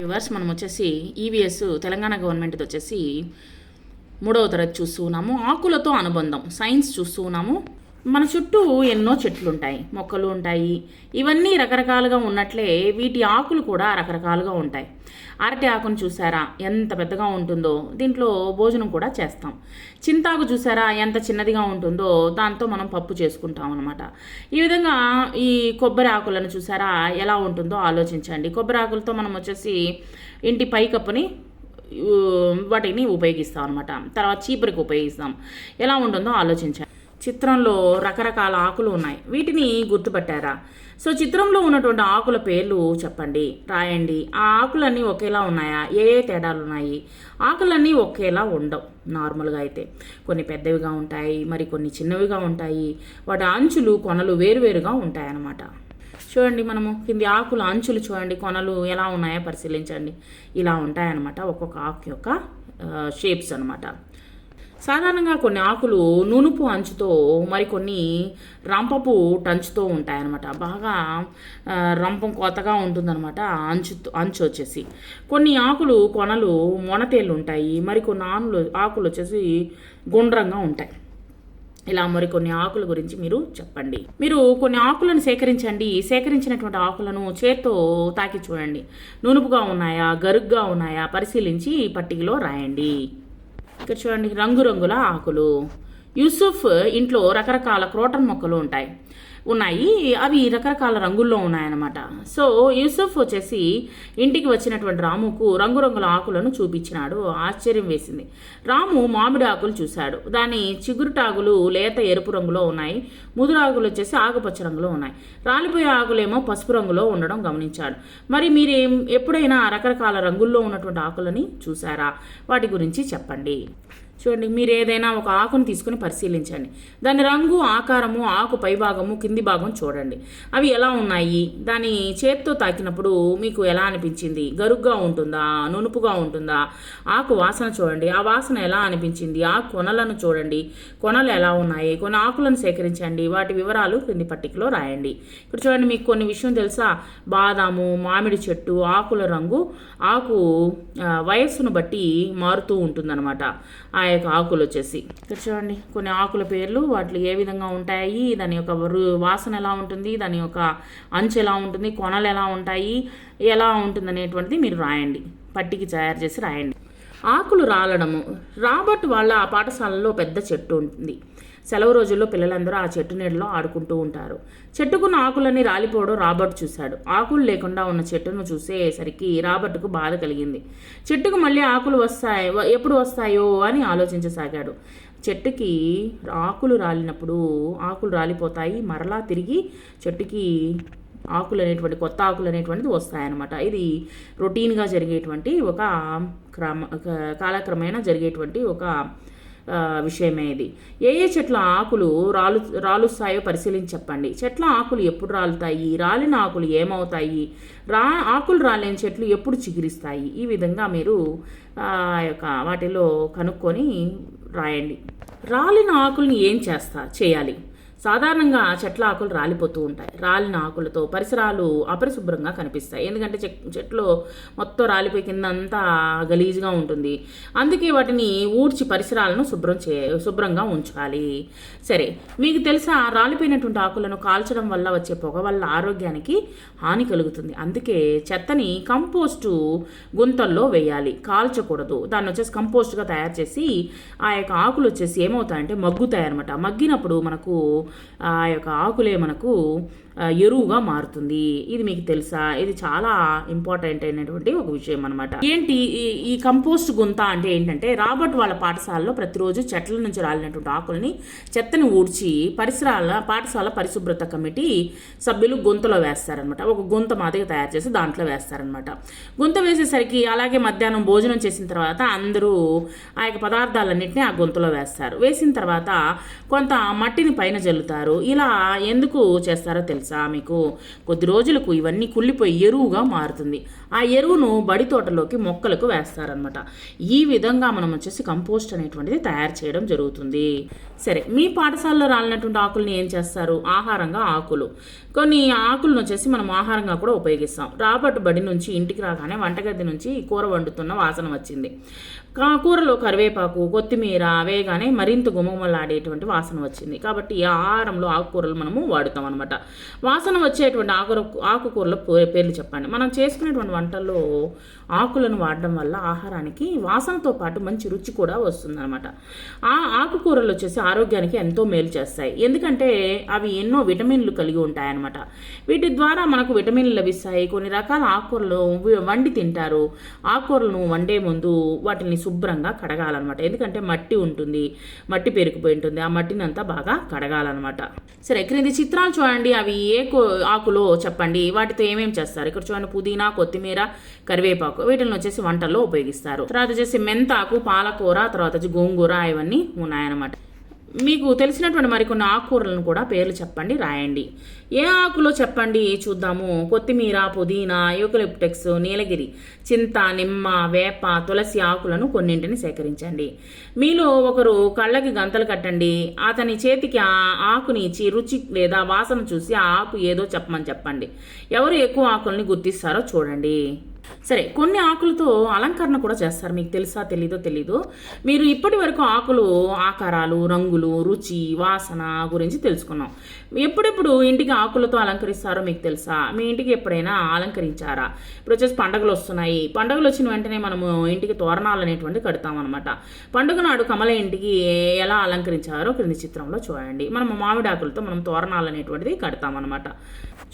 Viewers మనం వచ్చేసి EVS Telangana గవర్నమెంట్ది వచ్చేసి మూడవ తరగతి చూస్తూ ఉన్నాము. ఆకులతో అనుబంధం సైన్స్ చూస్తూ ఉన్నాము. మన చుట్టూ ఎన్నో చెట్లు ఉంటాయి మొక్కలు ఉంటాయి. ఇవన్నీ రకరకాలుగా ఉన్నట్లే వీటి ఆకులు కూడా రకరకాలుగా ఉంటాయి. అరటి ఆకును చూసారా? ఎంత పెద్దగా ఉంటుందో. దీంట్లో భోజనం కూడా చేస్తాం. చింతాకు చూసారా? ఎంత చిన్నదిగా ఉంటుందో. దాంతో మనం పప్పు చేసుకుంటాం అనమాట ఈ విధంగా ఈ కొబ్బరి ఆకులను చూసారా? ఎలా ఉంటుందో ఆలోచించండి. కొబ్బరి ఆకులతో మనం వచ్చేసి ఇంటి పైకప్పుని వాటిని ఉపయోగిస్తాం అనమాట తర్వాత చీపురికి ఉపయోగిస్తాం. ఎలా ఉంటుందో ఆలోచించండి. చిత్రంలో రకరకాల ఆకులు ఉన్నాయి. వీటిని గుర్తుపట్టారా? సో చిత్రంలో ఉన్నటువంటి ఆకుల పేర్లు చెప్పండి. రాయండి. ఆ ఆకులన్నీ ఒకేలా ఉన్నాయా? ఏ ఏ తేడాలు ఉన్నాయి? ఆకులన్నీ ఒకేలా ఉండవు నార్మల్గా అయితే. కొన్ని పెద్దవిగా ఉంటాయి మరి కొన్ని చిన్నవిగా ఉంటాయి. వాటి అంచులు కొనలు వేరువేరుగా ఉంటాయి అన్నమాట చూడండి మనము కింది ఆకుల అంచులు చూడండి. కొనలు ఎలా ఉన్నాయో పరిశీలించండి. ఇలా ఉంటాయన్నమాట ఒక్కొక్క ఆకు యొక్క షేప్స్ అన్నమాట. సాధారణంగా కొన్ని ఆకులు నునుపు అంచుతో మరికొన్ని రంపపు టంచుతో ఉంటాయన్నమాట. బాగా రంపం కొత్తగా ఉంటుందన్నమాట అంచు అంచు వచ్చేసి. కొన్ని ఆకులు కొనలు మొనతేళ్ళు ఉంటాయి మరికొన్ని ఆనులు ఆకులు వచ్చేసి గుండ్రంగా ఉంటాయి. ఇలా మరికొన్ని ఆకుల గురించి మీరు చెప్పండి. మీరు కొన్ని ఆకులను సేకరించండి. సేకరించినటువంటి ఆకులను చేత్తో తాకి చూడండి. నునుపుగా ఉన్నాయా గరుగ్గా ఉన్నాయా పరిశీలించి పట్టికలో రాయండి. ఇక్కడ చూడండి రంగురంగుల ఆకులు. యూసుఫ్ ఇంట్లో రకరకాల క్రోటన్ మొక్కలు ఉంటాయి. ఉన్నాయి. అవి రకరకాల రంగుల్లో ఉన్నాయన్నమాట. సో యూసుఫ్ వచ్చేసి ఇంటికి వచ్చినటువంటి రాముకు రంగురంగుల ఆకులను చూపించినాడు. ఆశ్చర్యం వేసింది. రాము మామిడి ఆకులు చూశాడు. దాని చిగురుటాకులు లేత ఎరుపు రంగులో ఉన్నాయి. ముదురు ఆకులు వచ్చేసి ఆకుపచ్చ రంగులో ఉన్నాయి. రాలిపోయే ఆకులేమో పసుపు రంగులో ఉండడం గమనించాడు. మరి మీరు ఎప్పుడైనా రకరకాల రంగుల్లో ఉన్నటువంటి ఆకులని చూసారా వాటి గురించి చెప్పండి. చూడండి మీరు ఏదైనా ఒక ఆకును తీసుకుని పరిశీలించండి. దాని రంగు ఆకారము ఆకు పైభాగము కింది భాగం చూడండి. అవి ఎలా ఉన్నాయి? దాని చేత్తో తాకినప్పుడు మీకు ఎలా అనిపించింది? గరుగ్గా ఉంటుందా? నునుపుగా ఉంటుందా? ఆకు వాసన చూడండి. ఆ వాసన ఎలా అనిపించింది? ఆ కొనలను చూడండి. కొనలు ఎలా ఉన్నాయి? కొన్ని ఆకులను సేకరించండి. వాటి వివరాలు క్రింది పట్టికలో రాయండి. ఇప్పుడు చూడండి మీకు కొన్ని విషయం తెలుసా? బాదాము మామిడి చెట్టు ఆకుల రంగు ఆకు వయస్సును బట్టి మారుతూ ఉంటుందన్నమాట. ఆ యొక్క ఆకులు వచ్చేసి. ఇక్కడ చూడండి కొన్ని ఆకుల పేర్లు వాటిలో ఏ విధంగా ఉంటాయి దాని యొక్క వాసన ఎలా ఉంటుంది దాని యొక్క అంచు ఎలా ఉంటుంది కొనలు ఎలా ఉంటాయి ఎలా ఉంటుంది అనేటువంటిది మీరు రాయండి. పట్టికి తయారు చేసి రాయండి. ఆకులు రాలడము. రాబర్ట్ వాళ్ళ ఆ పాఠశాలలో పెద్ద చెట్టు ఉంటుంది. సెలవు రోజుల్లో పిల్లలందరూ ఆ చెట్టు నీడలో ఆడుకుంటూ ఉంటారు. చెట్టుకున్న ఆకులన్నీ రాలిపోవడం రాబర్ట్ చూశాడు. ఆకులు లేకుండా ఉన్న చెట్టును చూసేసరికి రాబర్ట్కు బాధ కలిగింది. చెట్టుకు మళ్ళీ ఆకులు వస్తాయి ఎప్పుడు వస్తాయో అని ఆలోచించసాగాడు. చెట్టుకి ఆకులు రాలినప్పుడు ఆకులు రాలిపోతాయి. మరలా తిరిగి చెట్టుకి ఆకులు అనేటువంటి కొత్త ఆకులు అనేటువంటిది వస్తాయన్నమాట. ఇది రొటీన్గా జరిగేటువంటి ఒక క్రమ కాలక్రమేణా జరిగేటువంటి ఒక విషయమే ఇది. ఏ ఏ చెట్ల ఆకులు రాలు రాలుస్తాయో పరిశీలించి చెప్పండి. చెట్ల ఆకులు ఎప్పుడు రాలుతాయి? రాలిన ఆకులు ఏమవుతాయి? రా ఆకులు రాలేని చెట్లు ఎప్పుడు చిగురిస్తాయి? ఈ విధంగా మీరు ఆ యొక్క వాటిలో కనుక్కొని రాయండి. రాలిన ఆకుల్ని ఏం చేస్తా? చేయాలి. సాధారణంగా చెట్ల ఆకులు రాలిపోతూ ఉంటాయి. రాలిన ఆకులతో పరిసరాలు అపరిశుభ్రంగా కనిపిస్తాయి. ఎందుకంటే చెట్ చెట్లు మొత్తం రాలిపోయి కింద అంతా గలీజ్గా ఉంటుంది. అందుకే వాటిని ఊడ్చి పరిసరాలను శుభ్రం చే శుభ్రంగా ఉంచాలి. సరే మీకు తెలుసా రాలిపోయినటువంటి ఆకులను కాల్చడం వల్ల వచ్చే పొగ వల్ల ఆరోగ్యానికి హాని కలుగుతుంది. అందుకే చెత్తని కంపోస్టు గుంతల్లో వేయాలి. కాల్చకూడదు. దాన్ని వచ్చేసి కంపోస్ట్గా తయారు చేసి ఆ యొక్క ఆకులు వచ్చేసి ఏమవుతాయంటే మగ్గుతాయి అనమాట మగ్గినప్పుడు మనకు ఆ యొక్క ఆకులే మనకు ఎరువుగా మారుతుంది. ఇది మీకు తెలుసా? ఇది చాలా ఇంపార్టెంట్ అయినటువంటి ఒక విషయం అనమాట ఏంటి? ఈ- ఈ కంపోస్ట్ గుంత అంటే ఏంటంటే రాబర్ట్ వాళ్ళ పాఠశాలలో ప్రతిరోజు చెట్ల నుంచి రాలినటువంటి ఆకుల్ని చెత్తని ఊడ్చి పరిసరాల పాఠశాల పరిశుభ్రత కమిటీ సభ్యులు గుంతలో వేస్తారనమాట ఒక గుంత మాదిరిగా తయారు చేసి దాంట్లో వేస్తారనమాట గుంత వేసేసరికి అలాగే మధ్యాహ్నం భోజనం చేసిన తర్వాత అందరూ ఆ యొక్క పదార్థాలన్నింటినీ ఆ గుంతలో వేస్తారు. వేసిన తర్వాత కొంత మట్టిని పైన జల్లుతారు. ఇలా ఎందుకు చేస్తారో తెలుసు తెలుసా మీకు? కొద్ది రోజులకు ఇవన్నీ కుళ్ళిపోయి ఎరువుగా మారుతుంది. ఆ ఎరువును బడి తోటలోకి మొక్కలకు వేస్తారనమాట ఈ విధంగా మనం వచ్చేసి కంపోస్ట్ అనేటువంటిది తయారు చేయడం జరుగుతుంది. సరే మీ పాఠశాలలో రాలినటువంటి ఆకుల్ని ఏం చేస్తారు? ఆహారంగా ఆకులు. కొన్ని ఆకులను వచ్చేసి మనం ఆహారంగా కూడా ఉపయోగిస్తాం. రాబర్ట్ బడి నుంచి ఇంటికి రాగానే వంటగది నుంచి కూర వండుతున్న వాసన వచ్చింది. కా- కూరలో కరివేపాకు కొత్తిమీర వేయగానే మరింత గుమగుమలాడేటువంటి వాసన వచ్చింది. కాబట్టి ఈ ఆహారంలో ఆకుకూరలు మనము వాడుతాం అనమాట వాసన వచ్చేటువంటి ఆకు ఆకుకూరల పే- పేర్లు చెప్పండి. మనం చేసుకునేటువంటి వంటల్లో ఆకులను వాడడం వల్ల ఆహారానికి వాసనతో పాటు మంచి రుచి కూడా వస్తుందన్నమాట. ఆ ఆకుకూరలు వచ్చేసి ఆరోగ్యానికి ఎంతో మేలు చేస్తాయి. ఎందుకంటే అవి ఎన్నో విటమిన్లు కలిగి ఉంటాయన్నమాట. వీటి ద్వారా మనకు విటమిన్లు లభిస్తాయి. కొన్ని రకాల ఆకుకూరలు వండి తింటారు. ఆకుకూరలను వండే ముందు వాటిని శుభ్రంగా కడగాలన్నమాట. ఎందుకంటే మట్టి ఉంటుంది మట్టి పేరుకుపోయి ఉంటుంది. ఆ మట్టిని అంతా బాగా కడగాలన్నమాట. సరే క్రింది చిత్రాలు చూడండి. అవి ఏ కో- ఆకులో చెప్పండి వాటితో ఏమేమి చేస్తారు? ఇక్కడ చూడండి పుదీనా కొత్తిమీర కరివేపాకు వీటిని వచ్చేసి వంటల్లో ఉపయోగిస్తారు. తర్వాత వచ్చేసి మెంతాకు పాలకూర తర్వాత వచ్చి గోంగూర ఇవన్నీ ఉన్నాయన్నమాట. మీకు తెలిసినటువంటి మరికొన్ని ఆకుకూరలను కూడా పేర్లు చెప్పండి రాయండి. ఏ ఆకులో చెప్పండి చూద్దాము. కొత్తిమీర పుదీనా యూకలిప్టెక్స్ నీలగిరి చింత నిమ్మ వేప తులసి ఆకులను కొన్నింటిని సేకరించండి. మీలో ఒకరు కళ్ళకి గంతలు కట్టండి. అతని చేతికి ఆ ఆకుని ఇచ్చి రుచి లేదా వాసన చూసి ఆ ఆకు ఏదో చెప్పమని చెప్పండి. ఎవరు ఎక్కువ ఆకుల్ని గుర్తిస్తారో చూడండి. సరే కొన్ని ఆకులతో అలంకరణ కూడా చేస్తారు. మీకు తెలుసా తెలీదో తెలీదు. మీరు ఇప్పటి వరకు ఆకులు ఆకారాలు రంగులు రుచి వాసన గురించి తెలుసుకున్నాం. ఎప్పుడెప్పుడు ఇంటికి ఆకులతో అలంకరిస్తారో మీకు తెలుసా? మీ ఇంటికి ఎప్పుడైనా అలంకరించారా? ఇప్పుడు వచ్చేసి పండుగలు వస్తున్నాయి. పండుగలు వచ్చిన వెంటనే మనము ఇంటికి తోరణాలు అనేటువంటి కడతాం అనమాట పండుగ నాడు కమల ఇంటికి ఎలా అలంకరించారో క్రింది చిత్రంలో చూడండి. మనం మామిడి ఆకులతో మనం తోరణాలు అనేటువంటిది కడతాం అనమాట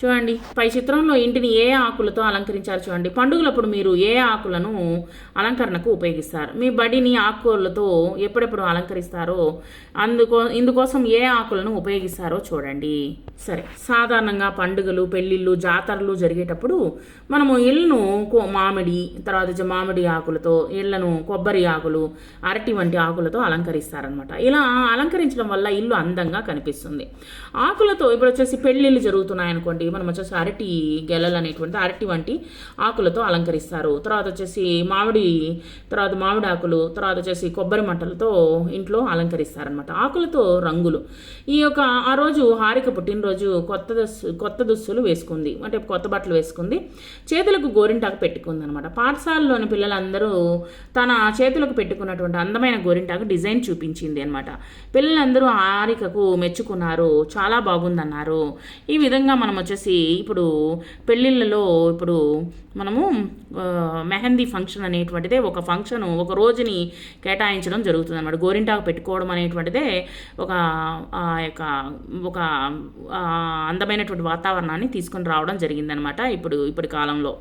చూడండి పై చిత్రంలో ఇంటిని ఏ ఆకులతో అలంకరించారు చూడండి. పండుగ పండుగలప్పుడు మీరు ఏ ఆకులను అలంకరణకు ఉపయోగిస్తారు? మీ బడిని ఆకుకూరలతో ఎప్పుడెప్పుడు అలంకరిస్తారో? అందుకో ఇందుకోసం ఏ ఆకులను ఉపయోగిస్తారో చూడండి. సరే సాధారణంగా పండుగలు పెళ్ళిళ్ళు జాతరలు జరిగేటప్పుడు మనము ఇళ్ళను కో- మామిడి తర్వాత వచ్చి మామిడి ఆకులతో ఇళ్ళను కొబ్బరి ఆకులు అరటి వంటి ఆకులతో అలంకరిస్తారనమాట ఇలా అలంకరించడం వల్ల ఇల్లు అందంగా కనిపిస్తుంది. ఆకులతో ఇప్పుడు వచ్చేసి పెళ్ళిళ్ళు జరుగుతున్నాయి అనుకోండి మనం వచ్చేసి అరటి గెలలు అనేటువంటి అరటి వంటి ఆకులతో అలంకరిస్తారు. తర్వాత వచ్చేసి మామిడి తర్వాత మామిడి ఆకులు తర్వాత వచ్చేసి కొబ్బరి మంటలతో ఇంట్లో అలంకరిస్తారనమాట ఆకులతో రంగులు. ఈ యొక్క ఆ రోజు హారిక పుట్టినరోజు కొత్త దుస్సు కొత్త దుస్తులు వేసుకుంది. అంటే కొత్త బట్టలు వేసుకుంది. చేతులకు గోరింటాకు పెట్టుకుంది అనమాట పాఠశాలలోని పిల్లలందరూ తన చేతులకు పెట్టుకున్నటువంటి అందమైన గోరింటాకు డిజైన్ చూపించింది అనమాట పిల్లలందరూ హారికకు మెచ్చుకున్నారు. చాలా బాగుందన్నారు. ఈ విధంగా మనం వచ్చేసి ఇప్పుడు పెళ్ళిళ్ళలో ఇప్పుడు మనము మెహందీ ఫంక్షన్ అనేటువంటిదే ఒక ఫంక్షన్ ఒక రోజుని కేటాయించడం జరుగుతుంది అనమాట గోరింటాకు పెట్టుకోవడం అనేటువంటిదే ఒక ఆ యొక్క ఒక అందమైనటువంటి వాతావరణాన్ని తీసుకొని రావడం జరిగిందనమాట ఇప్పుడు ఇప్పటి కాలంలో.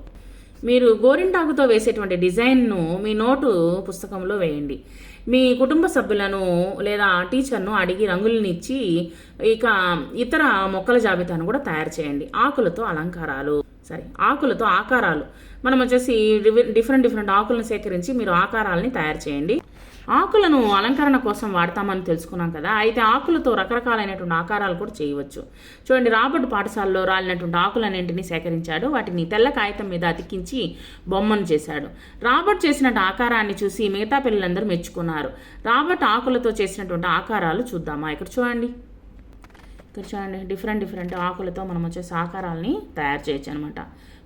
మీరు గోరింటాకుతో వేసేటువంటి డిజైన్ను మీ నోటు పుస్తకంలో వేయండి. మీ కుటుంబ సభ్యులను లేదా టీచర్ను అడిగి రంగులను ఇచ్చి ఇక ఇతర మొక్కల జాబితాను కూడా తయారు చేయండి. ఆకులతో అలంకారాలు. సరే ఆకులతో ఆకారాలు. మనం వచ్చేసి డిఫరెంట్ డిఫరెంట్ ఆకులను సేకరించి మీరు ఆకారాలని తయారు చేయండి. ఆకులను అలంకరణ కోసం వాడతామని తెలుసుకున్నాం కదా. అయితే ఆకులతో రకరకాలైనటువంటి ఆకారాలు కూడా చేయవచ్చు. చూడండి రాబర్ట్ పాఠశాలలో రాలినటువంటి ఆకులన్నింటినీ సేకరించాడు. వాటిని తెల్ల కాగితం మీద అతికించి బొమ్మను చేశాడు. రాబర్ట్ చేసినట్టు ఆకారాన్ని చూసి మిగతా పిల్లలందరూ మెచ్చుకున్నారు. రాబర్ట్ ఆకులతో చేసినటువంటి ఆకారాలు చూద్దామా? ఇక్కడ చూడండి. ఇక్కడ చూడండి డిఫరెంట్ డిఫరెంట్ ఆకులతో మనం వచ్చేసి ఆకారాలని తయారు చేయొచ్చు అనమాట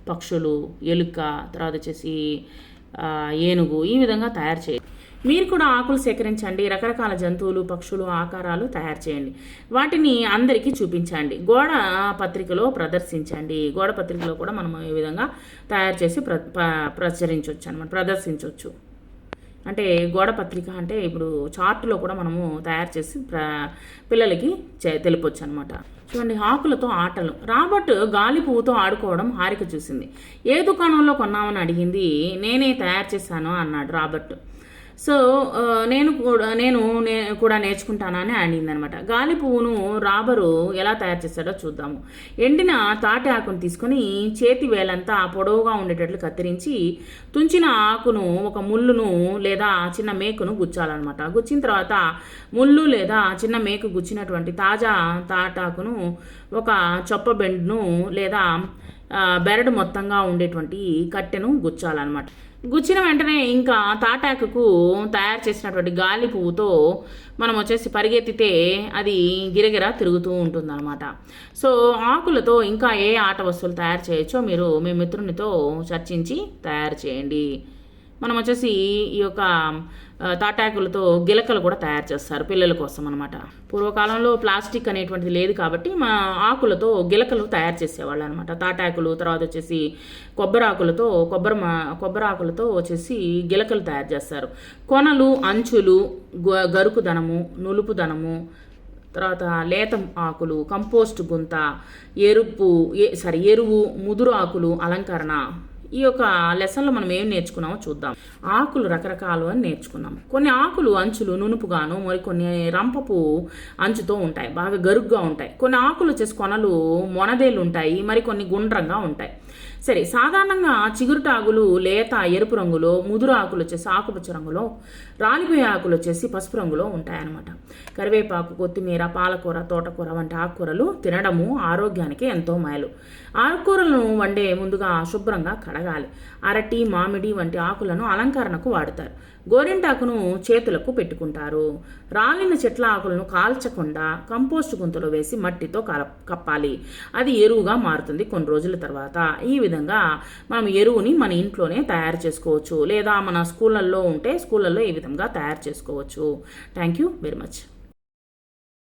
పక్షులు ఎలుక తర్వాత వచ్చేసి ఏనుగు ఈ విధంగా తయారు చేయ మీరు కూడా ఆకులు సేకరించండి రకరకాల జంతువులు పక్షులు ఆకారాలు తయారు చేయండి. వాటిని అందరికీ చూపించండి. గోడ పత్రికలో ప్రదర్శించండి. గోడ పత్రికలో కూడా మనం ఈ విధంగా తయారు చేసి ప్ర ప్రచురించవచ్చు అనమాట ప్రదర్శించవచ్చు. అంటే గోడ పత్రిక అంటే ఇప్పుడు చార్టులో కూడా మనము తయారు చేసి ప్ర పిల్లలకి చే తెలుపొచ్చు అనమాట చూడండి ఆకులతో ఆటలు. రాబర్ట్ గాలి పువ్వుతో ఆడుకోవడం హారిక చూసింది. ఏ దుకాణంలో కొన్నామని అడిగింది? నేనే తయారు చేశాను అన్నాడు రాబర్ట్. సో నేను కూడా నేను నే- కూడా నేర్చుకుంటానని అడిగింది అనమాట గాలి పువ్వును రాబరు ఎలా తయారు చేస్తాడో చూద్దాము. ఎండిన తాటి ఆకును తీసుకొని చేతి వేలంతా పొడవుగా ఉండేటట్లు కత్తిరించి తుంచిన ఆకును ఒక ముళ్ళును లేదా చిన్న మేకును గుచ్చాలన్నమాట. గుచ్చిన తర్వాత ముళ్ళు లేదా చిన్న మేకు గుచ్చినటువంటి తాజా తాటాకును ఒక చొప్ప బెండ్ను లేదా బెరడు మొత్తంగా ఉండేటువంటి కట్టెను గుచ్చాలన్నమాట. గుచ్చిన వెంటనే ఇంకా తాటాకుకు తయారు చేసినటువంటి గాలి పువ్వుతో మనం వచ్చేసి పరిగెత్తితే అది గిరగిర తిరుగుతూ ఉంటుందన్నమాట. సో ఆకులతో ఇంకా ఏ ఆట వస్తువులు తయారు చేయొచ్చో మీరు మీ మిత్రునితో చర్చించి తయారు చేయండి. మనం వచ్చేసి ఈ యొక్క తాటాకులతో గిలకలు కూడా తయారు చేస్తారు పిల్లల కోసం అనమాట పూర్వకాలంలో ప్లాస్టిక్ అనేటువంటిది లేదు కాబట్టి మా ఆకులతో గిలకలు తయారు చేసేవాళ్ళు అనమాట తాటాకులు తర్వాత వచ్చేసి కొబ్బరి ఆకులతో కొబ్బరి మా కొబ్బరి ఆకులతో వచ్చేసి గిలకలు తయారు చేస్తారు. కొనలు అంచులు గ- నులుపు నులుపుదనము తర్వాత లేత ఆకులు కంపోస్ట్ గుంత ఎరుపు సారీ ఎరువు ముదురు ఆకులు అలంకరణ ఈ యొక్క లెసన్లో మనం ఏం నేర్చుకున్నామో చూద్దాం. ఆకులు రకరకాలు అని నేర్చుకున్నాం. కొన్ని ఆకులు అంచులు నునుపుగాను మరికొన్ని రంపపు అంచుతో ఉంటాయి. బాగా గరుగ్గా ఉంటాయి. కొన్ని ఆకులు వచ్చేసి కొనలు మొనదేలు ఉంటాయి. మరికొన్ని గుండ్రంగా ఉంటాయి. సరే సాధారణంగా చిగురుటాకులు లేత ఎరుపు రంగులో ముదురు ఆకులు వచ్చేసి ఆకుపచ్చ రంగులో రాలిపోయే ఆకులు వచ్చేసి పసుపు రంగులో ఉంటాయన్నమాట. కరివేపాకు కొత్తిమీర పాలకూర తోటకూర వంటి ఆకుకూరలు తినడము ఆరోగ్యానికి ఎంతో మేలు. ఆకుకూరలను వండే ముందుగా శుభ్రంగా కడగాలి. అరటి మామిడి వంటి ఆకులను అలంకరణకు వాడతారు. గోరింటాకును చేతులకు పెట్టుకుంటారు. రాలిన చెట్ల ఆకులను కాల్చకుండా కంపోస్ట్ గుంతలో వేసి మట్టితో కల- కప్పాలి. అది ఎరువుగా మారుతుంది కొన్ని రోజుల తర్వాత. ఈ విధంగా మనం ఎరువుని మన ఇంట్లోనే తయారు చేసుకోవచ్చు. లేదా మన స్కూళ్ళల్లో ఉంటే స్కూళ్ళల్లో ఈ విధంగా తయారు చేసుకోవచ్చు. Thank you very much